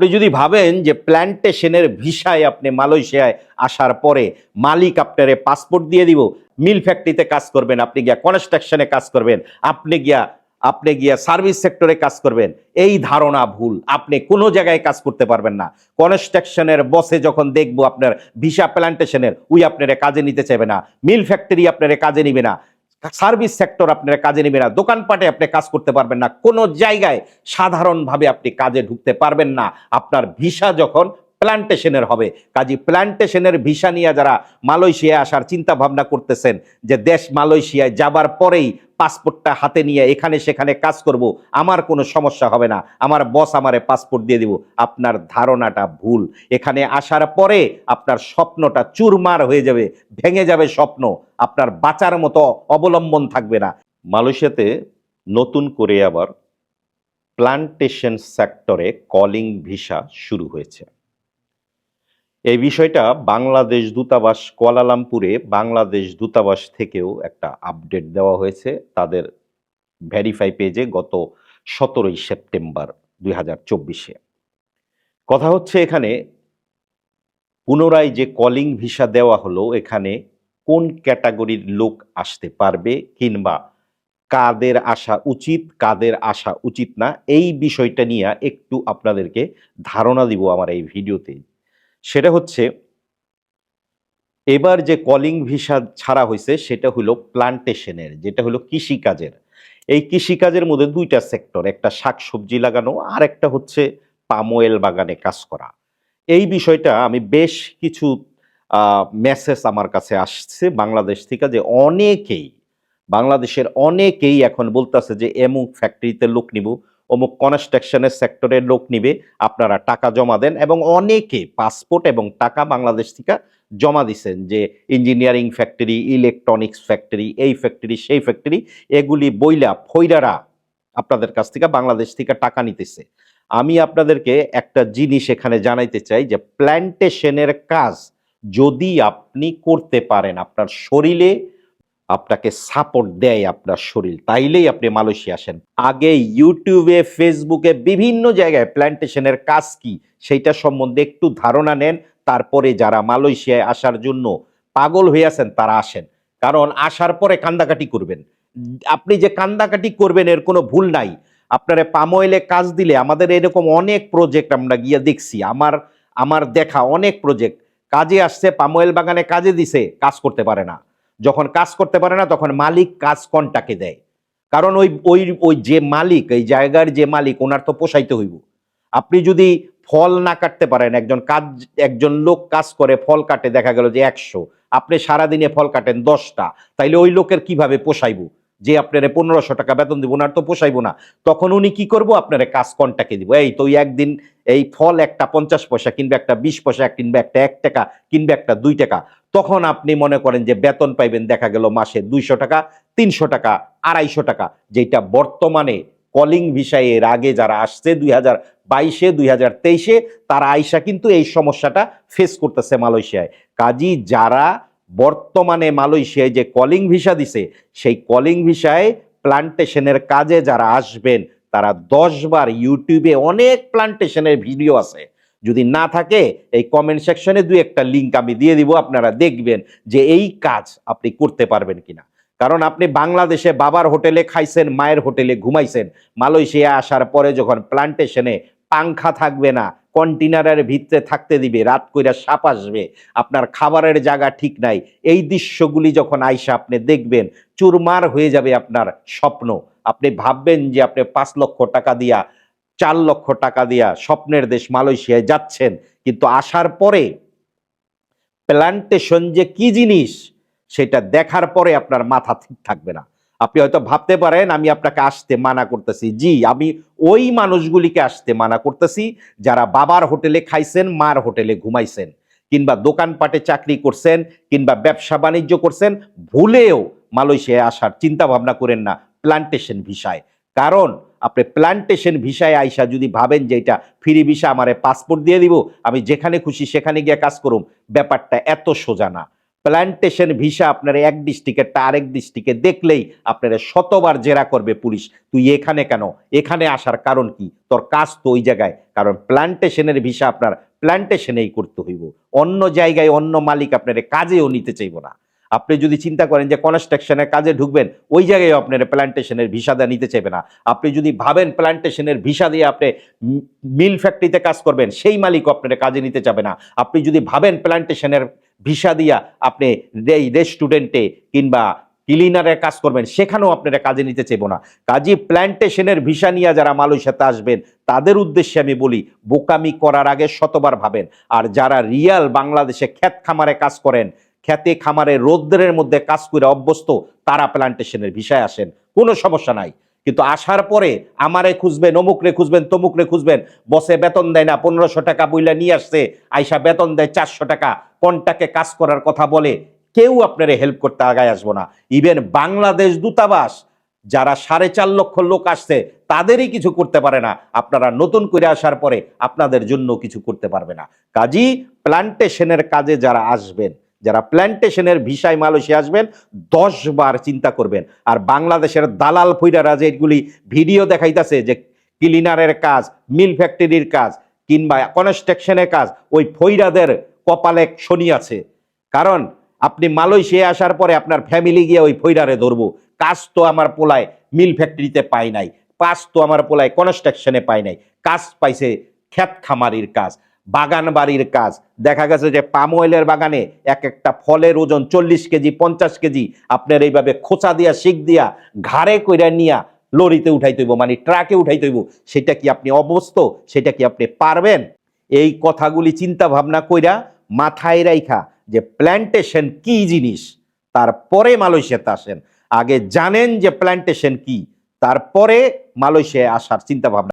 আপনি যদি ভাবেন যে প্ল্যান্টেশনের ভিসায় আপনি মালয়েশিয়ায় আসার পরে মালিক আপনারে পাসপোর্ট দিয়ে দিব, মিল ফ্যাক্টরিতে কাজ করবেন, আপনি গিয়া কনস্ট্রাকশনে কাজ করবেন, আপনি গিয়া আপনি গিয়া সার্ভিস সেক্টরে কাজ করবেন, এই ধারণা ভুল। আপনি কোনো জায়গায় কাজ করতে পারবেন না। কনস্ট্রাকশনের বসে যখন দেখব আপনার ভিসা প্ল্যান্টেশনের, উই আপনারা কাজে নিতে চাইবে না। মিল ফ্যাক্টরি আপনারা কাজে নিবে না। সার্ভিস সেক্টর আপনারা কাজে নেবে না, দোকানপাটে আপনি কাজ করতে পারবেন না, কোনো জায়গায় সাধারণভাবে আপনি কাজে ঢুকতে পারবেন না। আপনার ভিসা যখন প্ল্যান্টেশনের হবে। কাজী প্ল্যান্টেশনের ভিসা নিয়ে যারা মালয়েশিয়ায় আসার চিন্তা ভাবনা করতেছেন যে দেশ মালয়েশিয়ায় যাবার পরেই পাসপোর্টটা হাতে নিয়ে এখানে সেখানে কাজ করব, আমার কোনো সমস্যা হবে না। আমার বস আমারে পাসপোর্ট দিয়ে দিব। আপনার ধারণাটা ভুল। এখানে আসার পরে আপনার স্বপ্নটা চুরমার হয়ে যাবে, ভেঙে যাবে স্বপ্ন। আপনার বাঁচার মতো অবলম্বন থাকবে না। মালয়েশিয়াতে নতুন করে আবার প্লান্টেশন সেক্টরে কলিং ভিসা শুরু হয়েছে। এই বিষয়টা বাংলাদেশ দূতাবাস কোয়ালালামপুরে বাংলাদেশ দূতাবাস থেকেও একটা আপডেট দেওয়া হয়েছে। তাদের ভেরিফাই পেজে গত সতেরোই সেপ্টেম্বর দুই কথা হচ্ছে এখানে, পুনরায় যে কলিং ভিসা দেওয়া হলো, এখানে কোন ক্যাটাগরির লোক আসতে পারবে কিংবা কাদের আসা উচিত, কাদের আসা উচিত না, এই বিষয়টা নিয়ে একটু আপনাদেরকে ধারণা দিব আমার এই ভিডিওতে সেটা হচ্ছে, এবার যে কলিং ভিসা ছাড়া হয়েছে সেটা হলো প্লান্টেশনের, যেটা হলো কৃষিকাজের। এই কৃষিকাজের মধ্যে দুইটা সেক্টর, একটা শাকসবজি লাগানো আর একটা হচ্ছে পাম অয়েল বাগানে কাজ করা। এই বিষয়টা আমি বেশ কিছু মেসেজ আমার কাছে আসছে বাংলাদেশ থেকে যে অনেকেই, বাংলাদেশের অনেকেই এখন বলতেছে যে, এমুক ফ্যাক্টরিতে লোক নিব। অমুক কনস্ট্রাকশনের সেক্টরের লোক নিবে, আপনারা টাকা জমা দেন এবং অনেকে পাসপোর্ট এবং টাকা বাংলাদেশ থেকে জমা দিছেন যে ইঞ্জিনিয়ারিং ফ্যাক্টরি, ইলেকট্রনিক্স ফ্যাক্টরি, এই ফ্যাক্টরি, সেই ফ্যাক্টরি, এগুলি বইলা ফৈরারা আপনাদের কাছ থেকে বাংলাদেশ থেকে টাকা নিতেছে। আমি আপনাদেরকে একটা জিনিস এখানে জানাইতে চাই যে প্ল্যান্টেশনের কাজ যদি আপনি করতে পারেন, আপনার শরীরে আপনাকে সাপোর্ট দেয় আপনার শরীর। তাইলেই আপনি মালয়েশিয়া আসেন। আগে ইউটিউবে, ফেসবুকে বিভিন্ন জায়গায় প্ল্যান্টেশনের কাজ কি সেইটা সম্বন্ধে একটু ধারণা নেন। তারপরে যারা মালয়েশিয়ায় আসার জন্য পাগল হয়ে আছেন, তারা আসেন। কারণ আসার পরে কান্দাকাটি করবেন। আপনি যে কান্দাকাটি করবেন, এর কোনো ভুল নাই। আপনারা পামোয়েলে কাজ দিলে আমাদের এরকম অনেক প্রজেক্ট আমরা গিয়ে দেখছি। আমার আমার দেখা অনেক প্রজেক্ট কাজে আসছে পামোয়েল বাগানে কাজে দিছে, কাজ করতে পারে না। যখন কাজ করতে পারে না, তখন মালিক কাজ কনটাকে দেয়? কারণ ওই ওই ওই যে মালিক, এই জায়গার যে মালিক, ওনার তো পোষাইতে হইব। আপনি যদি ফল না কাটতে পারেন, একজন কাজ, একজন লোক কাজ করে, ফল কাটে, দেখা গেল যে একশো। আপনি সারাদিনে ফল কাটেন দশটা, তাইলে ওই লোকের কীভাবে পোষাইব? যে আপনারে পনেরোশো টাকা বেতন দিব ওনার তো পোষাইব না, তখন উনি কি করব? আপনারে কাজ কনটাকে দিব। এই তো একদিন এই ফল একটা পঞ্চাশ পয়সা কিনবে, একটা বিশ পয়সা কিনবে, একটা এক টাকা কিনবে, একটা দুই টাকা। তখন আপনি মনে করেন যে বেতন পাইবেন, দেখা গেল মাসে দুইশো টাকা, তিনশো টাকা, আড়াইশো টাকা। যেটা বর্তমানে কলিং ভিসায় এর আগে যারা আসছে, দুই হাজার বাইশে, দুই হাজার তেইশে, তারা আইসা কিন্তু এই সমস্যাটা ফেস করতেছে মালয়েশিয়ায়। কাজী যারা বর্তমানে মালয়েশিয়ায় যে কলিং ভিসা দিছে, সেই কলিং ভিসায় প্লান্টেশনের কাজে যারা আসবেন, তারা দশ বার ইউটিউবে অনেক প্লান্টেশনের ভিডিও আছে। যদি না থাকে, এই কমেন্ট সেকশনে দুই একটা লিঙ্ক আমি দিয়ে দিব, আপনারা দেখবেন যে এই কাজ আপনি করতে পারবেন কিনা। কারণ আপনি বাংলাদেশে বাবার হোটেলে খাইছেন, মায়ের হোটেলে ঘুমাইছেন মালয়েশিয়া আসার পরে যখন প্লান্টেশনে পাংখা থাকবে না কন্টেনারের ভিতরে থাকতে দিবে, রাত কইরা সাপ আসবে, আপনার খাবারের জায়গা ঠিক নাই। এই দৃশ্যগুলি যখন আইসা আপনি দেখবেন, চুরমার হয়ে যাবে আপনার স্বপ্ন। আপনি ভাববেন যে আপনি পাঁচ লক্ষ টাকা দিয়া, চার লক্ষ টাকা দিয়া স্বপ্নের দেশ মালয়েশিয়ায় যাচ্ছেন, কিন্তু আসার পরে প্ল্যান্টেশন যে কি জিনিস, সেটা দেখার পরে আপনার মাথা ঠিক থাকবে না। আপনি হয়তো ভাবতে পারেন, আমি আপনাকে আসতে মানা করতেছি। জি, আমি ওই মানুষগুলিকে আসতে মানা করতেছি যারা বাবার হোটেলে খাইছেন, মার হোটেলে ঘুমাইছেন কিংবা দোকানপাটে চাকরি করছেন কিংবা ব্যবসা বাণিজ্য করছেন, ভুলেও মালয়েশিয়ায় আসার চিন্তা ভাবনা করেন না প্লান্টেশন ভিসায়। কারণ আপনি প্লান্টেশন ভিসায় আইসা যদি ভাবেন যে এটা ফ্রি ভিসা, আমারে পাসপোর্ট দিয়ে দিব, আমি যেখানে খুশি সেখানে গিয়ে কাজ করুম, ব্যাপারটা এত সোজা না। প্ল্যান্টেশন ভিসা আপনার এক ডিস্ট্রিক্টেরটা আরেক ডিস্ট্রিক্টে দেখলেই আপনারা শতবার জেরা করবে পুলিশ। তুই এখানে কেন? এখানে আসার কারণ কি? তোর কাজ তো ওই জায়গায়। কারণ প্ল্যান্টেশনের ভিসা আপনার প্ল্যান্টেশনেই করতে হইব। অন্য জায়গায় অন্য মালিক আপনার কাজেও নিতে চাইব না। আপনি যদি চিন্তা করেন যে কনস্ট্রাকশনের কাজে ঢুকবেন, ওই জায়গায় আপনার প্ল্যান্টেশনের ভিসা দেওয়া নিতে চাইবে না। আপনি যদি ভাবেন প্ল্যান্টেশনের ভিসা দিয়ে আপনি মিল ফ্যাক্টরিতে কাজ করবেন, সেই মালিক আপনার কাজে নিতে চাবে না। আপনি যদি ভাবেন প্ল্যান্টেশনের ভিসা দিয়া আপনি এই রেস্টুরেন্টে কিংবা ক্লিনারের কাজ করবেন, সেখানেও আপনারা কাজে নিতে চাইব না। কাজী প্ল্যান্টেশনের ভিসা নিয়ে যারা মালয়েশিয়াতে আসবেন, তাদের উদ্দেশ্যে আমি বলি, বোকামি করার আগে শতবার ভাবেন। আর যারা রিয়াল বাংলাদেশে ক্ষেত খামারে কাজ করেন খেতে খামারে রোদ্রের মধ্যে কাজ করে অভ্যস্ত, তারা প্ল্যান্টেশনের ভিসায় আসেন। কোনো সমস্যা নাই। কিন্তু আসার পরে আমারে খুঁজবেন, অমুকরে খুঁজবেন, তমুকরে খুঁজবেন, বসে বেতন দেয় না, পনেরোশো টাকা বইলা নিয়ে আসছে, আইসা বেতন দেয় চারশো টাকা, কন্টাকে কাজ করার কথা বলে কেউ আপনারে হেল্প করতে আগায় আসব না। ইভেন বাংলাদেশ দূতাবাস, যারা সাড়ে চার লক্ষ লোক আসছে, তাদেরই কিছু করতে পারে না। আপনারা নতুন করে আসার পরে আপনাদের জন্য কিছু করতে পারবে না। কাজী প্ল্যান্টেশনের কাজে যারা আসবেন যারা প্ল্যান্টেশনের ভিসায় মালয়েশিয়া আসবেন, দশ বার চিন্তা করবেন। আর বাংলাদেশের দালাল ফইরারা যে এগুলি ভিডিও দেখাইতেছে যে ক্লিনারের কাজ মিল ফ্যাক্টরির কাজ, কিংবা কনস্ট্রাকশনের কাজ, ওই ফইরাদের কপালে শনি আছে। কারণ আপনি মালয়েশিয়া আসার পরে আপনার ফ্যামিলি গিয়ে ওই ফইরারে ধরবো। কাজ তো আমার পোলায় মিল ফ্যাক্টরিতে পাই নাই, কাজ তো আমার পোলায় কনস্ট্রাকশনে পাই নাই, কাজ পাইছে ক্ষেত খামারির কাজ। বাগান বাড়ির কাজ। দেখা গেছে যে পাম অয়েলের বাগানে এক একটা ফলের ওজন চল্লিশ কেজি, পঞ্চাশ কেজি। আপনার এইভাবে খোঁচা দিয়া, শিক দিয়া, ঘাড়ে কইরা নিয়া লরিতে উঠাই তৈব মানে ট্রাকে উঠাই তৈব সেটা কি আপনি অবস্থ সেটা কি আপনি পারবেন? এই কথাগুলি চিন্তা ভাবনা কইরা মাথায় রাইখা যে প্ল্যান্টেশন কি জিনিস? তারপরে মালয়েশিয়াতে আসেন। আগে জানেন যে প্ল্যান্টেশন কি, তারপরে মালয়েশিয়ায় আসার চিন্তা ভাবনা